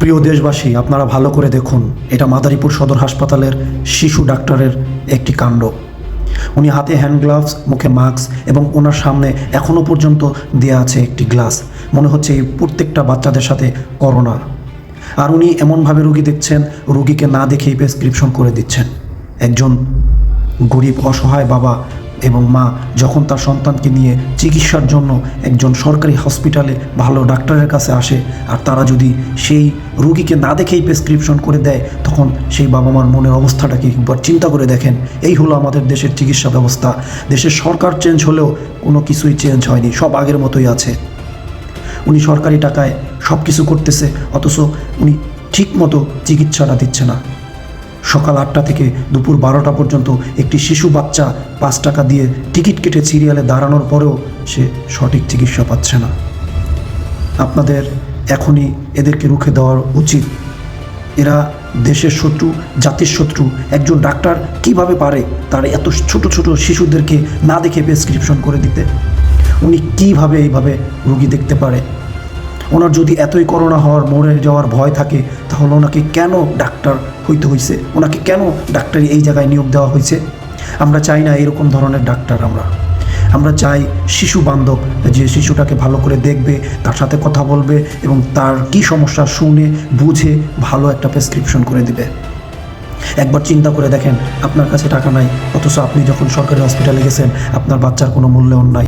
প্রিয় দেশবাসী, আপনারা ভালো করে দেখুন, এটা মাদারীপুর সদর হাসপাতালের শিশু ডাক্তারের একটি কাণ্ড। উনি হাতে হ্যান্ড গ্লাভস মুখে মাস্ক এবং ওনার সামনে এখনও পর্যন্ত দেয়া আছে একটি গ্লাস মনে হচ্ছে এই প্রত্যেকটা বাচ্চাদের সাথে করোনা আর উনি এমনভাবে রুগী দেখছেন, রুগীকে না দেখেই প্রেসক্রিপশন করে দিচ্ছেন। একজন গরিব, অসহায় বাবা এবং মা যখন তার সন্তানকে নিয়ে চিকিৎসার জন্য একজন সরকারি হসপিটালে ভালো ডাক্তারের কাছে আসে, আর তারা যদি সেই রুগীকে না দেখেই প্রেসক্রিপশন করে দেয়, তখন সেই বাবা মার মনের অবস্থাটাকে একবার চিন্তা করে দেখেন। এই হলো আমাদের দেশের চিকিৎসা ব্যবস্থা। দেশের সরকার চেঞ্জ হলেও কোনো কিছুই চেঞ্জ হয়নি, সব আগের মতোই আছে। উনি সরকারি টাকায় সব কিছু করতেছে, অথচ উনি ঠিক মতো চিকিৎসাটা দিচ্ছে না। সকাল আটটা থেকে দুপুর বারোটা পর্যন্ত একটি শিশু বাচ্চা পাঁচ টাকা দিয়ে টিকিট কেটে সিরিয়ালে দাঁড়ানোর পরেও সে সঠিক চিকিৎসা পাচ্ছে না। আপনাদের এখনই এদেরকে রুখে দেওয়ার উচিত। এরা দেশের শত্রু, জাতির শত্রু, একজন ডাক্তার কীভাবে পারে তার এত ছোট ছোট শিশুদেরকে না দেখে প্রেসক্রিপশন করে দিতে? উনি কীভাবে এইভাবে রুগী দেখতে পারে? ওনার যদি এতই করোনা হওয়ার, মরে যাওয়ার ভয় থাকে, তাহলে ওনাকে কেন ডাক্তার হইতে হয়েছে ওনাকে কেন ডাক্তারি এই জায়গায় নিয়োগ দেওয়া হয়েছে আমরা চাই না এরকম ধরনের ডাক্তার আমরা। আমরা চাই শিশু বান্ধব যে শিশুটাকে ভালো করে দেখবে, তার সাথে কথা বলবে এবং তার কি সমস্যা শুনে বুঝে ভালো একটা প্রেসক্রিপশন করে দিবে। একবার চিন্তা করে দেখেন, আপনার কাছে টাকা নাই, অথচ আপনি যখন সরকারি হসপিটালে গেছেন, আপনার বাচ্চার কোনো মূল্যায়ন নাই।